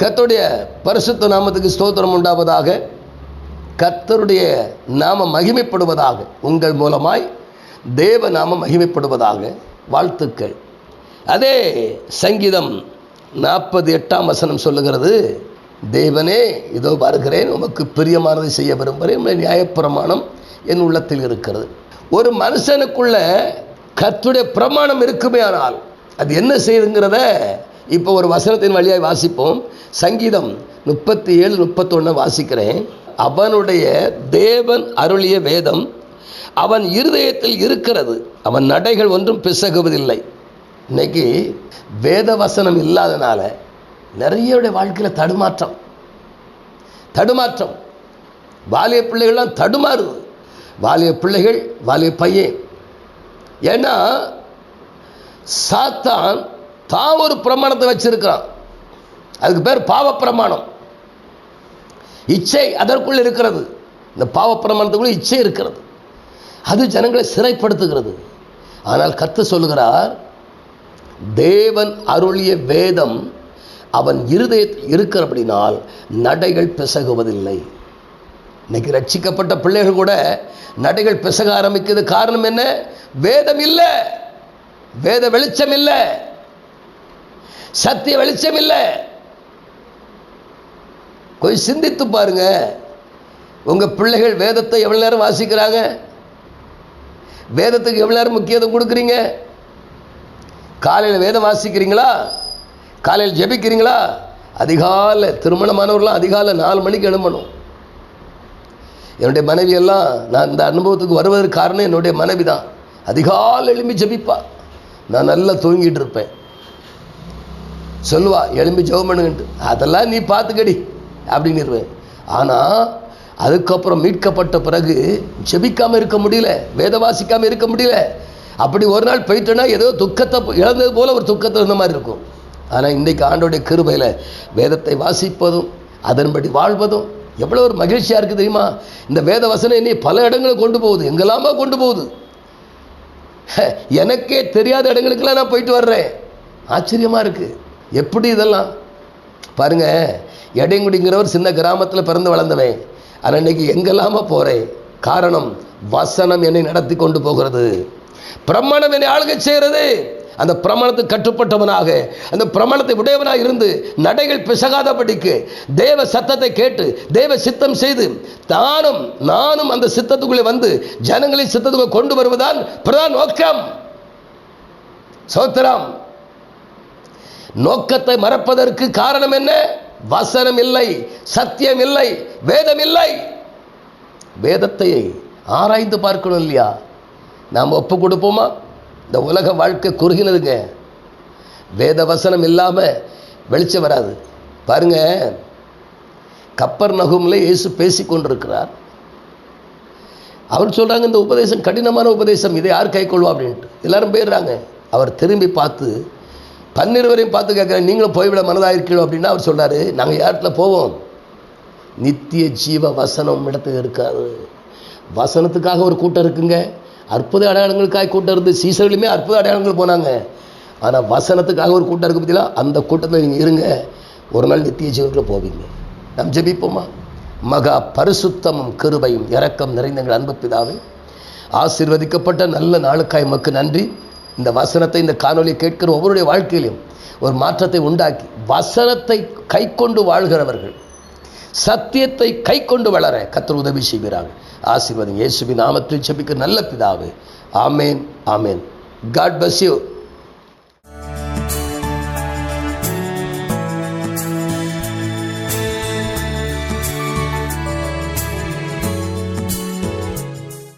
கத்துடைய பரிசுத்த நாமத்துக்கு ஸ்தோத்திரம் உண்டாவதாக. கத்தருடைய நாம மகிமைப்படுவதாக. உங்கள் மூலமாய் தேவ நாம மகிமைப்படுவதாக. வாழ்த்துக்கள். அதே சங்கீதம் நாற்பது எட்டாம் வசனம் சொல்லுகிறது. தேவனே இதோ வருகிறேன் உமக்கு பிரியமானதை செய்ய விரும்புகிறேன். நியாயப்பிரமாணம் என் உள்ளத்தில் இருக்கிறது. ஒரு மனுஷனுக்குள்ள கத்துடைய பிரமாணம் இருக்குமே ஆனால் அது என்ன செய்யுதுங்கிறத இப்போ ஒரு வசனத்தின் வழியாக வாசிப்போம். சங்கீதம் முப்பத்தி ஏழு முப்பத்தொன்று வாசிக்கிறேன். அவனுடைய தேவன் அருளிய வேதம் அவன் இருதயத்தில் இருக்கிறது. அவன் நடைகள் ஒன்றும் பிசகுவதில்லை. இன்னைக்கு வேத வசனம் இல்லாதனால நிறைய வாழ்க்கையில் தடுமாற்றம். தடுமாற்றம். வாலிய பிள்ளைகள்லாம் தடுமாறுது. வாலிய பிள்ளைகள் வாலிய பையன். ஏன்னா சாத்தான் தான் ஒரு பிரமாணத்தை வச்சிருக்கிறான். அதுக்கு பேர் பாவ பிரமாணம் இச்சை அதற்குள் இருக்கிறது. இந்த பாவ பிரமாணத்துக்குள்ள இச்சை இருக்கிறது. அது ஜனங்களை சிறைப்படுத்துகிறது. ஆனால் கத்து சொல்லுகிறார் தேவன் அருளிய வேதம் அவன் இருதயத்தில் இருக்கிறபடினால் நடைகள் பிசகுவதில்லை. இன்னைக்கு ரட்சிக்கப்பட்ட பிள்ளைகள் கூட நடைகள் பிசக ஆரம்பிக்கிறது காரணம் என்ன? வேதம் இல்லை. வேத வெளிச்சம் இல்லை. சத்திய வெளிச்சம் இல்லை. கொஞ்சம் சிந்தித்து பாருங்க. உங்கள் பிள்ளைகள் வேதத்தை எவ்வளோ நேரம் வாசிக்கிறாங்க? வேதத்துக்கு எவ்வளோ நேரம் முக்கியத்துவம் கொடுக்குறீங்க? காலையில் வேதம் வாசிக்கிறீங்களா? காலையில் ஜெபிக்கிறீங்களா? அதிகாலை திருமணமானவர்களாம் அதிகாலை நாலு மணிக்கு எழும்பணும். என்னுடைய மனைவியெல்லாம் நான் இந்த அனுபவத்துக்கு வருவதற்கு காரணம் என்னுடைய மனைவி தான் அதிகாலை எழும்பி ஜெபிப்பா. நான் நல்லா தூங்கிட்டு இருப்பேன். சொல்லுவா எழும்பி ஜெபம் பண்ணுங்கன்ட்டு. அதெல்லாம் நீ பார்த்துக்கடி. அப்படின்னு ஆனால் அதுக்கப்புறம் மீட்கப்பட்ட பிறகு ஜெபிக்காமல் இருக்க முடியல வேத வாசிக்காமல் இருக்க முடியல. அப்படி ஒரு நாள் போயிட்டோன்னா ஏதோ துக்கத்தை இழந்தது போல ஒரு துக்கத்தை இருந்த மாதிரி இருக்கும். ஆனால் இன்றைக்கு ஆண்டோடைய கிருபையில் வேதத்தை வாசிப்பதும் அதன்படி வாழ்வதும் எவ்வளோ ஒரு மகிழ்ச்சியாக இருக்குது தெரியுமா? இந்த வேத வசனம் என்னை பல இடங்களில் கொண்டு போகுது எங்கெல்லாமா கொண்டு போகுது. எனக்கே தெரியாத இடங்களுக்கெல்லாம் நான் போயிட்டு வர்றேன். ஆச்சரியமாக இருக்குது எப்படி இதெல்லாம்? பாருங்க எடைங்குடிங்கிறவர் சின்ன கிராமத்தில் பிறந்து வளர்ந்தவன். ஆனால் இன்னைக்கு எங்கெல்லாமா போகிறேன் காரணம் வசனம் என்னை நடத்தி கொண்டு போகிறது. பிரமாணம் என்னை ஆளுகை செய்கிறது. அந்த பிரமாணத்துக்கு கட்டுப்பட்டவனாக அந்த பிரமாணத்தை உடையவனாக இருந்து நடைகள் பிசகாதபடிக்கு தேவ சத்தத்தை கேட்டு தேவ சித்தம் செய்து தானும் நானும் அந்த சித்தத்துக்குள்ளே வந்து ஜனங்களை சித்தத்துக்குள்ளே கொண்டு வருவதுதான் பிரதான் நோக்கம். சோத்திரம். நோக்கத்தை மறப்பதற்கு காரணம் என்ன? வசனம் இல்லை சத்தியம் இல்லை வேதம் இல்லை வேதத்தை ஆராய்ந்து பார்க்கணும் இல்லையா? நாம் ஒப்பு கொடுப்போமா? இந்த உலக வாழ்க்கை குறுகினதுங்க. வேத வசனம் இல்லாமல் வெளிச்சம் வராது. பாருங்க கப்பர் நகும்ல இயேசு பேசி கொண்டிருக்கிறார். அவர் சொல்கிறாங்க இந்த உபதேசம் கடினமான உபதேசம் இதை யார் கை அப்படின்ட்டு. எல்லாரும் போயிடுறாங்க. அவர் திரும்பி பார்த்து பன்னிருவரையும் பார்த்து கேட்குறேன். நீங்களும் போய்விட மனதாக இருக்கீங்களோ அப்படின்னா அவர் சொல்கிறாரு நாங்கள் இடத்துல போவோம்? நித்திய ஜீவ வசனம் இடத்துக்கு இருக்காது. வசனத்துக்காக ஒரு கூட்டம் இருக்குங்க. அற்புத அடையாளங்களுக்காக கூட்டம் இருந்து சீசர்களுமே அற்புத அடையாளங்கள் போனாங்க. ஆனால் வசனத்துக்காக ஒரு கூட்டம் இருக்குது பார்த்தீங்களா? அந்த கூட்டத்தில் நீங்கள் இருங்க. ஒரு நாள் நித்திய ஜீவனுக்குள்ள போவீங்க. நாம் ஜெபிப்போமா? மகா பரிசுத்தமும் கிருபையும் இரக்கம் நிறைந்த எங்கள் அன்பு பிதாவே ஆசீர்வதிக்கப்பட்ட நல்ல நாளுக்காய் மக்கு நன்றி. இந்த வசனத்தை இந்த காணொலியை கேட்கிற ஒவ்வொருடைய வாழ்க்கையிலும் ஒரு மாற்றத்தை உண்டாக்கி வசனத்தை கை கொண்டு வாழ்கிறவர்கள் சத்தியத்தை கை கொண்டு வளர கத்தர் உதவி செய்கிறார்கள் ஆசீர்வாதம் இயேசுபி நாமத்தில் செபிக்க நல்ல பிதாவே. ஆமேன் ஆமேன். God bless you